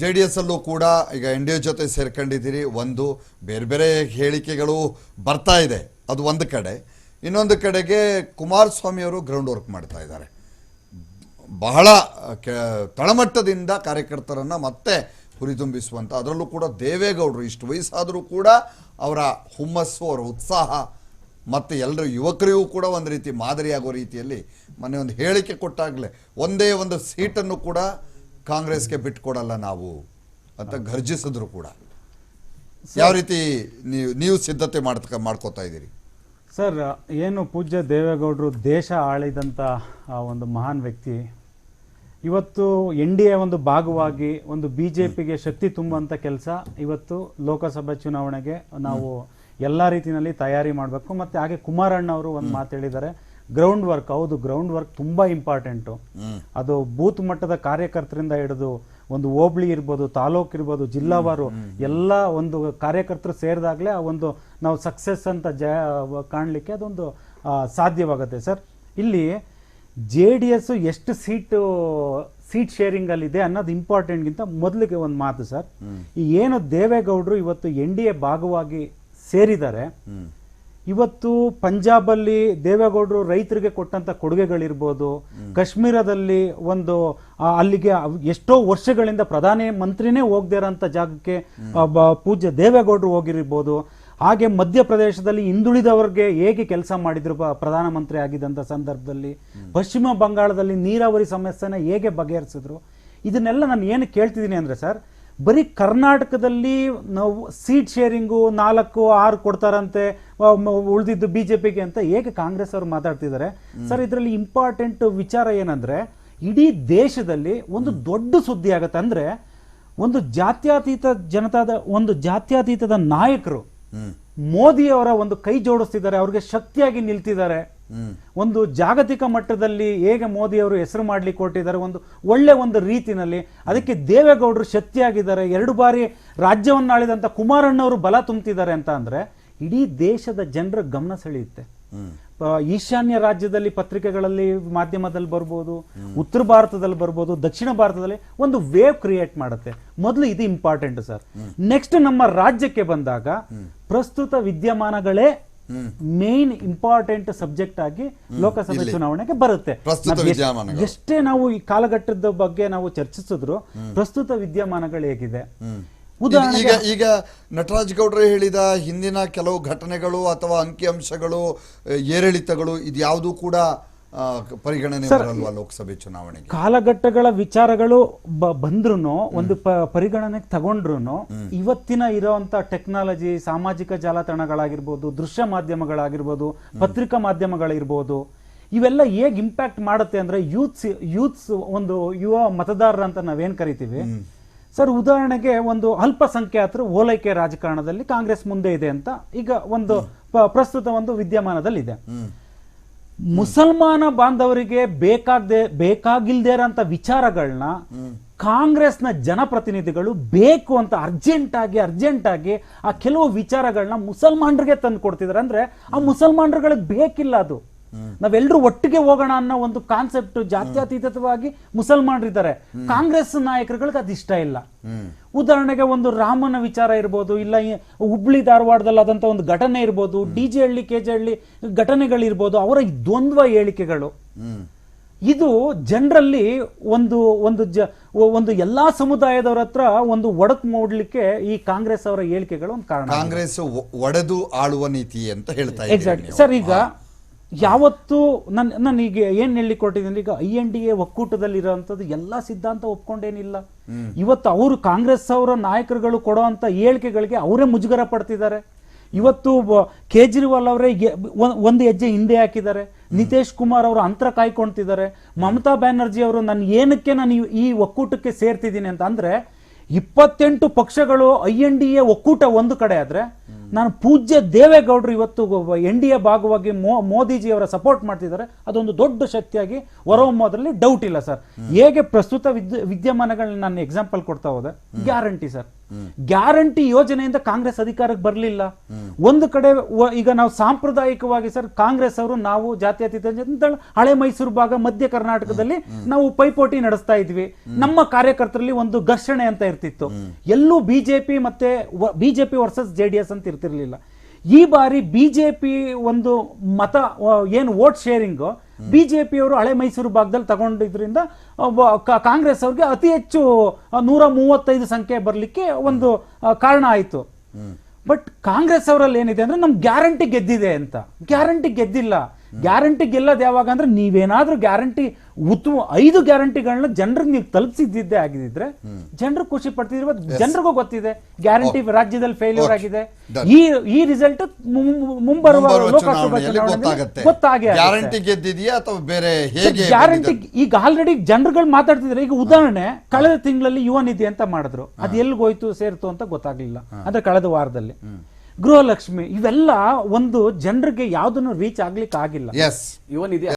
J D S ಅಲ್ಲೂ ಕೂಡ ಈಗ ಎನ್ ಡಿ ಎ ಜೊತೆ ಸೇರ್ಕೊಂಡಿದ್ದೀರಿ. ಒಂದು ಬೇರೆ ಬೇರೆ ಹೇಳಿಕೆಗಳು ಬರ್ತಾ ಇದೆ. ಅದು ಒಂದು ಕಡೆ. ಇನ್ನೊಂದು ಕಡೆಗೆ ಕುಮಾರಸ್ವಾಮಿಯವರು ಗ್ರೌಂಡ್ ವರ್ಕ್ ಮಾಡ್ತಾ ಇದ್ದಾರೆ. ಬಹಳ ತಳಮಟ್ಟದಿಂದ ಕಾರ್ಯಕರ್ತರನ್ನು ಮತ್ತೆ ಹುರಿದುಂಬಿಸುವಂಥ ಅದರಲ್ಲೂ ಕೂಡ ದೇವೇಗೌಡರು ಇಷ್ಟು ವಯಸ್ಸಾದರೂ ಕೂಡ ಅವರ ಹುಮ್ಮಸ್ಸು, ಅವರ ಉತ್ಸಾಹ, ಮತ್ತು ಎಲ್ಲರೂ ಯುವಕರಿಗೂ ಕೂಡ ಒಂದು ರೀತಿ ಮಾದರಿಯಾಗೋ ರೀತಿಯಲ್ಲಿ ಮೊನ್ನೆ ಒಂದು ಹೇಳಿಕೆ ಕೊಟ್ಟಾಗಲೇ ಒಂದೇ ಒಂದು ಸೀಟನ್ನು ಕೂಡ ಕಾಂಗ್ರೆಸ್ಗೆ ಬಿಟ್ಕೊಡಲ್ಲ ನಾವು ಅಂತ ಘರ್ಜಿಸಿದ್ರು ಕೂಡ. ಯಾವ ರೀತಿ ನೀವು ನೀವು ಸಿದ್ಧತೆ ಮಾಡ್ತ ಮಾಡ್ಕೋತಾ ಇದ್ದೀರಿ? ಸರ್ ಏನು ಪೂಜ್ಯ ದೇವೇಗೌಡರು ದೇಶ ಆಳಿದಂಥ ಒಂದು ಮಹಾನ್ ವ್ಯಕ್ತಿ. ಇವತ್ತು ಎನ್ ಡಿ ಎ ಒಂದು ಭಾಗವಾಗಿ ಒಂದು ಬಿ ಜೆ ಪಿಗೆ ಶಕ್ತಿ ತುಂಬುವಂಥ ಕೆಲಸ ಇವತ್ತು ಲೋಕಸಭೆ ಚುನಾವಣೆಗೆ ನಾವು ಎಲ್ಲ ರೀತಿಯಲ್ಲಿ ತಯಾರಿ ಮಾಡಬೇಕು. ಮತ್ತು ಹಾಗೆ ಕುಮಾರಣ್ಣ ಅವರು ಒಂದು ಮಾತು ಹೇಳಿದ್ದಾರೆ. ಗ್ರೌಂಡ್ ವರ್ಕ್ ಹೌದು ಗ್ರೌಂಡ್ ವರ್ಕ್ ತುಂಬ ಇಂಪಾರ್ಟೆಂಟು ಅದು ಬೂತ್ ಮಟ್ಟದ ಕಾರ್ಯಕರ್ತರಿಂದ ಹಿಡಿದು ಒಂದು ಹೋಬಳಿ ಇರ್ಬೋದು ತಾಲೂಕು ಇರ್ಬೋದು ಜಿಲ್ಲಾವಾರು ಎಲ್ಲ ಒಂದು ಕಾರ್ಯಕರ್ತರು ಸೇರಿದಾಗಲೇ ಆ ಒಂದು ನಾವು ಸಕ್ಸಸ್ ಅಂತ ಜ ಕಾಣಲಿಕ್ಕೆ ಅದೊಂದು ಸಾಧ್ಯವಾಗುತ್ತೆ. ಸರ್ ಇಲ್ಲಿ ಜೆ ಡಿ ಎಸ್ ಎಷ್ಟು ಸೀಟು ಸೀಟ್ ಶೇರಿಂಗಲ್ಲಿದೆ ಅನ್ನೋದು ಇಂಪಾರ್ಟೆಂಟ್ಗಿಂತ ಮೊದಲಿಗೆ ಒಂದು ಮಾತು ಸರ್. ಈ ಏನು ದೇವೇಗೌಡರು ಇವತ್ತು ಎನ್ ಡಿ ಎ ಭಾಗವಾಗಿ ಸೇರಿದ್ದಾರೆ ಇವತ್ತು ಪಂಜಾಬಲ್ಲಿ ದೇವೇಗೌಡರು ರೈತರಿಗೆ ಕೊಟ್ಟಂತ ಕೊಡುಗೆಗಳಿರ್ಬೋದು ಕಾಶ್ಮೀರದಲ್ಲಿ ಒಂದು ಅಲ್ಲಿಗೆ ಎಷ್ಟೋ ವರ್ಷಗಳಿಂದ ಪ್ರಧಾನಿ ಮಂತ್ರಿನೇ ಹೋಗದೇ ಇರೋಂಥ ಜಾಗಕ್ಕೆ ಪೂಜ್ಯ ದೇವೇಗೌಡರು ಹೋಗಿರ್ಬೋದು. ಹಾಗೆ ಮಧ್ಯಪ್ರದೇಶದಲ್ಲಿ ಹಿಂದುಳಿದವರಿಗೆ ಹೇಗೆ ಕೆಲಸ ಮಾಡಿದ್ರು ಪ್ರಧಾನಮಂತ್ರಿ ಆಗಿದ್ದಂಥ ಸಂದರ್ಭದಲ್ಲಿ ಪಶ್ಚಿಮ ಬಂಗಾಳದಲ್ಲಿ ನೀರಾವರಿ ಸಮಸ್ಯೆನ ಹೇಗೆ ಬಗೆಹರಿಸಿದ್ರು ಇದನ್ನೆಲ್ಲ ನಾನು ಏನು ಕೇಳ್ತಿದ್ದೀನಿ ಅಂದರೆ ಸರ್ ಬರೀ ಕರ್ನಾಟಕದಲ್ಲಿ ನಾವು ಸೀಟ್ ಶೇರಿಂಗು ನಾಲ್ಕು ಆರು ಕೊಡ್ತಾರಂತೆ ಉಳಿದಿದ್ದು ಬಿ ಜೆ ಪಿಗೆ ಅಂತ ಹೇಗೆ ಕಾಂಗ್ರೆಸ್ ಅವರು ಮಾತಾಡ್ತಿದ್ದಾರೆ? ಸರ್ ಇದರಲ್ಲಿ ಇಂಪಾರ್ಟೆಂಟ್ ವಿಚಾರ ಏನಂದ್ರೆ ಇಡೀ ದೇಶದಲ್ಲಿ ಒಂದು ದೊಡ್ಡ ಸುದ್ದಿ ಆಗತ್ತೆ. ಅಂದ್ರೆ ಒಂದು ಜಾತ್ಯತೀತ ಜನತಾದ ಒಂದು ಜಾತ್ಯತೀತದ ನಾಯಕರು ಮೋದಿಯವರ ಒಂದು ಕೈ ಜೋಡಿಸ್ತಿದ್ದಾರೆ ಅವ್ರಿಗೆ ಶಕ್ತಿಯಾಗಿ ನಿಲ್ತಿದ್ದಾರೆ. ಒಂದು ಜಾಗತಿಕ ಮಟ್ಟದಲ್ಲಿ ಹೇಗೆ ಮೋದಿ ಅವರು ಹೆಸರು ಮಾಡ್ಲಿಕ್ಕೆ ಕೊಟ್ಟಿದ್ದಾರೆ ಒಂದು ಒಳ್ಳೆ ಒಂದು ರೀತಿನಲ್ಲಿ ಅದಕ್ಕೆ ದೇವೇಗೌಡರು ಶಕ್ತಿಯಾಗಿದ್ದಾರೆ ಎರಡು ಬಾರಿ ರಾಜ್ಯವನ್ನು ಆಳಿದಂತ ಕುಮಾರಣ್ಣವರು ಬಲ ತುಂಬ್ತಿದ್ದಾರೆ ಅಂತ ಅಂದ್ರೆ ಇಡೀ ದೇಶದ ಜನರ ಗಮನ ಸೆಳೆಯುತ್ತೆ. ಈಶಾನ್ಯ ರಾಜ್ಯದಲ್ಲಿ ಪತ್ರಿಕೆಗಳಲ್ಲಿ ಮಾಧ್ಯಮದಲ್ಲಿ ಬರ್ಬೋದು ಉತ್ತರ ಭಾರತದಲ್ಲಿ ಬರ್ಬೋದು ದಕ್ಷಿಣ ಭಾರತದಲ್ಲಿ ಒಂದು ವೇವ್ ಕ್ರಿಯೇಟ್ ಮಾಡುತ್ತೆ. ಮೊದಲು ಇದು ಇಂಪಾರ್ಟೆಂಟ್ ಸರ್ ನೆಕ್ಸ್ಟ್ ನಮ್ಮ ರಾಜ್ಯಕ್ಕೆ ಬಂದಾಗ ಪ್ರಸ್ತುತ ವಿದ್ಯಮಾನಗಳೇ ಮೇನ್ ಇಂಪಾರ್ಟೆಂಟ್ ಸಬ್ಜೆಕ್ಟ್ ಆಗಿ ಲೋಕಸಭೆ ಚುನಾವಣೆಗೆ ಬರುತ್ತೆ. ಎಷ್ಟ್- ನಾವು ಈ ಕಾಲಘಟ್ಟದ ಬಗ್ಗೆ ನಾವು ಚರ್ಚಿಸಿದ್ರು ಪ್ರಸ್ತುತ ವಿದ್ಯಮಾನಗಳು ಹೇಗಿದೆ. ಈಗ ಈಗ ನಟರಾಜ್ ಗೌಡ್ರೆ ಹೇಳಿದ ಹಿಂದಿನ ಕೆಲವು ಘಟನೆಗಳು ಅಥವಾ ಅಂಕಿಅಂಶಗಳು ಏರಿಳಿತಗಳು ಇದ್ಯಾವುದು ಕೂಡ ಪರಿಗಣನೆ ಬರಲ್ವಾ ಲೋಕಸಭೆ ಚುನಾವಣೆಗೆ? ಕಾಲಘಟ್ಟಗಳ ವಿಚಾರಗಳು ಬಂದ್ರು ಒಂದು ಪರಿಗಣನೆಗೆ ತಗೊಂಡ್ರು ಇವತ್ತಿನ ಇರೋಂತ ಟೆಕ್ನಾಲಜಿ ಸಾಮಾಜಿಕ ಜಾಲತಾಣಗಳಾಗಿರ್ಬೋದು ದೃಶ್ಯ ಮಾಧ್ಯಮಗಳಾಗಿರ್ಬೋದು ಪತ್ರಿಕಾ ಮಾಧ್ಯಮಗಳಿರ್ಬೋದು ಇವೆಲ್ಲ ಹೇಗೆ ಇಂಪ್ಯಾಕ್ಟ್ ಮಾಡುತ್ತೆ ಅಂದ್ರೆ ಯೂತ್ಸ್ ಯೂತ್ಸ್ ಒಂದು ಯುವ ಮತದಾರರ ಅಂತ ನಾವೇನ್ ಕರಿತೀವಿ? ಸರ್ ಉದಾಹರಣೆಗೆ ಒಂದು ಅಲ್ಪಸಂಖ್ಯಾತರು ಓಲೈಕೆ ರಾಜಕಾರಣದಲ್ಲಿ ಕಾಂಗ್ರೆಸ್ ಮುಂದೆ ಇದೆ ಅಂತ ಈಗ ಒಂದು ಪ್ರಸ್ತುತ ಒಂದು ವಿದ್ಯಮಾನದಲ್ಲಿ ಇದೆ ಮುಸಲ್ಮಾನ ಬಾಂಧವರಿಗೆ ಬೇಕಾಗದೆ ಬೇಕಾಗಿಲ್ದೇ ಇರೋಂಥ ವಿಚಾರಗಳನ್ನ ಕಾಂಗ್ರೆಸ್ನ ಜನಪ್ರತಿನಿಧಿಗಳು ಬೇಕು ಅಂತ ಅರ್ಜೆಂಟ್ ಆಗಿ ಅರ್ಜೆಂಟ್ ಆಗಿ ಆ ಕೆಲವು ವಿಚಾರಗಳನ್ನ ಮುಸಲ್ಮಾನರಿಗೆ ತಂದು ಕೊಡ್ತಿದ್ದಾರೆ ಅಂದ್ರೆ ಆ ಮುಸಲ್ಮಾನರುಗಳಿಗೆ ಬೇಕಿಲ್ಲ ಅದು. ನಾವೆಲ್ಲರೂ ಒಟ್ಟಿಗೆ ಹೋಗೋಣ ಅನ್ನೋ ಒಂದು ಕಾನ್ಸೆಪ್ಟ್ ಜಾತ್ಯತೀತವಾಗಿ ಮುಸಲ್ಮಾನರಿದ್ದಾರೆ. ಕಾಂಗ್ರೆಸ್ ನಾಯಕರುಗಳಿಗೆ ಅದು ಇಷ್ಟ ಇಲ್ಲ. ಉದಾಹರಣೆಗೆ ಒಂದು ರಾಮನ ವಿಚಾರ ಇರ್ಬೋದು ಇಲ್ಲ ಹುಬ್ಳಿ ಧಾರವಾಡದಲ್ಲಿ ಆದಂತ ಒಂದು ಘಟನೆ ಇರ್ಬೋದು D J Halli K J Halli ಘಟನೆಗಳಿರ್ಬೋದು ಅವರ ದ್ವಂದ್ವ ಹೇಳಿಕೆಗಳು. ಇದು ಜನರಲ್ಲಿ ಒಂದು ಒಂದು ಜ ಒಂದು ಎಲ್ಲಾ ಸಮುದಾಯದವರ ಹತ್ರ ಒಂದು ಒಡಕು ಮೂಡ್ಲಿಕ್ಕೆ ಈ ಕಾಂಗ್ರೆಸ್ ಅವರ ಹೇಳಿಕೆಗಳು ಒಂದು ಕಾರಣ. ಕಾಂಗ್ರೆಸ್ ಒಡೆದು ಆಳುವ ನೀತಿ ಅಂತ ಹೇಳ್ತಾ ಇದ್ದೀರಿ ಎಕ್ಸಾಕ್ಟ್. ಸರ್ ಈಗ ಯಾವತ್ತು ನನ್ ನಾನು ಈಗ ಏನ್ ಹೇಳಿ ಕೊಟ್ಟಿದ್ದೀನಿ ಈಗ ಐ ಎನ್ ಡಿ ಎ ಒಕ್ಕೂಟದಲ್ಲಿ ಇರೋಂಥದ್ದು ಎಲ್ಲಾ ಸಿದ್ಧಾಂತ ಒಪ್ಕೊಂಡೇನಿಲ್ಲ. ಇವತ್ತು ಅವರು ಕಾಂಗ್ರೆಸ್ ಅವರ ನಾಯಕರುಗಳು ಕೊಡುವಂತ ಹೇಳಿಕೆಗಳಿಗೆ ಅವರೇ ಮುಜುಗರ ಪಡ್ತಿದ್ದಾರೆ. ಇವತ್ತು ಕೇಜ್ರಿವಾಲ್ ಅವರೇ ಒಂದು ಹೆಜ್ಜೆ ಹಿಂದೆ ಹಾಕಿದ್ದಾರೆ. ನಿತೇಶ್ ಕುಮಾರ್ ಅವರು ಅಂತರ ಕಾಯ್ಕೊಂತಿದ್ದಾರೆ ಮಮತಾ ಬ್ಯಾನರ್ಜಿ ಅವರು ನಾನು ಏನಕ್ಕೆ ನಾನು ಈ ಒಕ್ಕೂಟಕ್ಕೆ ಸೇರ್ತಿದ್ದೀನಿ ಅಂತ ಅಂದ್ರೆ ಇಪ್ಪತ್ತೆಂಟು ಪಕ್ಷಗಳು ಐ ಎನ್ ಡಿ ಎ ಒಕ್ಕೂಟ ಒಂದು ಕಡೆ ಆದ್ರೆ ನಾನು ಪೂಜ್ಯ ದೇವೇಗೌಡರು ಇವತ್ತು ಎನ್ ಡಿ ಎ ಭಾಗವಾಗಿ ಮೋ ಮೋದಿಜಿ ಅವರ ಸಪೋರ್ಟ್ ಮಾಡ್ತಿದ್ದಾರೆ. ಅದೊಂದು ದೊಡ್ಡ ಶಕ್ತಿಯಾಗಿ ಹೊರಹೊಮ್ಮೋದ್ರಲ್ಲಿ ಡೌಟ್ ಇಲ್ಲ ಸರ್. ಹೇಗೆ ಪ್ರಸ್ತುತ ವಿದ್ಯ ವಿದ್ಯಮಾನಗಳನ್ನ ನಾನು ಎಕ್ಸಾಂಪಲ್ ಕೊಡ್ತಾ ಹೋದೆ? Guarantee sir. ಗ್ಯಾರಂಟಿ ಯೋಜನೆಯಿಂದ ಕಾಂಗ್ರೆಸ್ ಅಧಿಕಾರಕ್ಕೆ ಬರಲಿಲ್ಲ. ಒಂದು ಕಡೆ ಈಗ ನಾವು ಸಾಂಪ್ರದಾಯಿಕವಾಗಿ ಸರ್ ಕಾಂಗ್ರೆಸ್ ಅವರು ನಾವು ಜಾತ್ಯತೀತ ಹಳೆ ಮೈಸೂರು ಭಾಗ, ಮಧ್ಯ ಕರ್ನಾಟಕದಲ್ಲಿ ನಾವು ಪೈಪೋಟಿ ನಡೆಸ್ತಾ ಇದ್ವಿ. ನಮ್ಮ ಕಾರ್ಯಕರ್ತರಲ್ಲಿ ಒಂದು ಘರ್ಷಣೆ ಅಂತ ಇರ್ತಿತ್ತು. ಎಲ್ಲೂ ಬಿಜೆಪಿ ಮತ್ತೆ BJP versus J D S ಅಂತ ಇರ್ತಿರ್ಲಿಲ್ಲ. ಈ ಬಾರಿ ಬಿಜೆಪಿ ಒಂದು ಮತ ಏನು ವೋಟ್ ಶೇರಿಂಗ್ ಬಿಜೆಪಿ ಅವರು ಹಳೆ ಮೈಸೂರು ಭಾಗದಲ್ಲಿ ತಗೊಂಡಿದ್ರಿಂದ ಕಾಂಗ್ರೆಸ್ ಅವ್ರಿಗೆ ಅತಿ ಹೆಚ್ಚು ನೂರ ಮೂವತ್ತೈದು ಸಂಖ್ಯೆ ಬರಲಿಕ್ಕೆ ಒಂದು ಕಾರಣ ಆಯಿತು. ಬಟ್ ಕಾಂಗ್ರೆಸ್ ಅವರಲ್ಲಿ ಏನಿದೆ ಅಂದ್ರೆ ನಮ್ ಗ್ಯಾರಂಟಿ ಗೆದ್ದಿದೆ ಅಂತ. ಗ್ಯಾರಂಟಿ ಗೆದ್ದಿಲ್ಲ. ಗ್ಯಾರಂಟಿ ಗೆಲ್ಲೋದು ಯಾವಾಗ ಅಂದ್ರೆ ನೀವೇನಾದ್ರೂ ಗ್ಯಾರಂಟಿ ಉತ್ತಮ ಐದು ಗ್ಯಾರಂಟಿಗಳನ್ನ ಜನರಿಗೆ ನೀವು ತಲುಪಿಸಿದ್ದೇ ಆಗಿದ್ರೆ ಜನರು ಖುಷಿ ಪಡ್ತಿದ್ರು. ಜನರಿಗೂ ಗೊತ್ತಿದೆ ಗ್ಯಾರಂಟಿ ರಾಜ್ಯದಲ್ಲಿ ಫೇಲ್ಯೂರ್ ಆಗಿದೆ. ಈ ಈ ರಿಸಲ್ಟ್ ಮುಂಬರುವ ಲೋಕಸಭಾ ಚುನಾವಣೆ ಚುನಾವಣೆಯಲ್ಲಿ ಗೊತ್ತಾಗೆ ಗ್ಯಾರಂಟಿ ಗೆದ್ದಿದೆಯಾ ಅಥವಾ ಬೇರೆ ಹೇಗೆ ಗ್ಯಾರಂಟಿ ಈಗ ಆಲ್ರೆಡಿ ಜನರುಗಳು ಮಾತಾಡ್ತಿದ್ರೆ ಈಗ ಉದಾಹರಣೆ ಕಳೆದ ತಿಂಗಳಲ್ಲಿ ಯುವ ನಿಧಿ ಅಂತ ಮಾಡಿದ್ರು? ಅದು ಎಲ್ಲಿಗೆ ಹೋಯ್ತು ಸೇರ್ತು ಅಂತ ಗೊತ್ತಾಗ್ಲಿಲ್ಲ. ಅಂದ್ರೆ ಕಳೆದ ವಾರದಲ್ಲಿ. ಗೃಹಲಕ್ಷ್ಮಿ ಇವೆಲ್ಲ ಒಂದು ಜನರಿಗೆ ಯಾವ್ದನ್ನು ರೀಚ್ ಆಗ್ಲಿಕ್ಕೆ ಆಗಿಲ್ಲ ಇವನ್ ಇದೆ